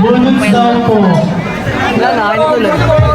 Bonus daw po. Wala na, kain ito lang.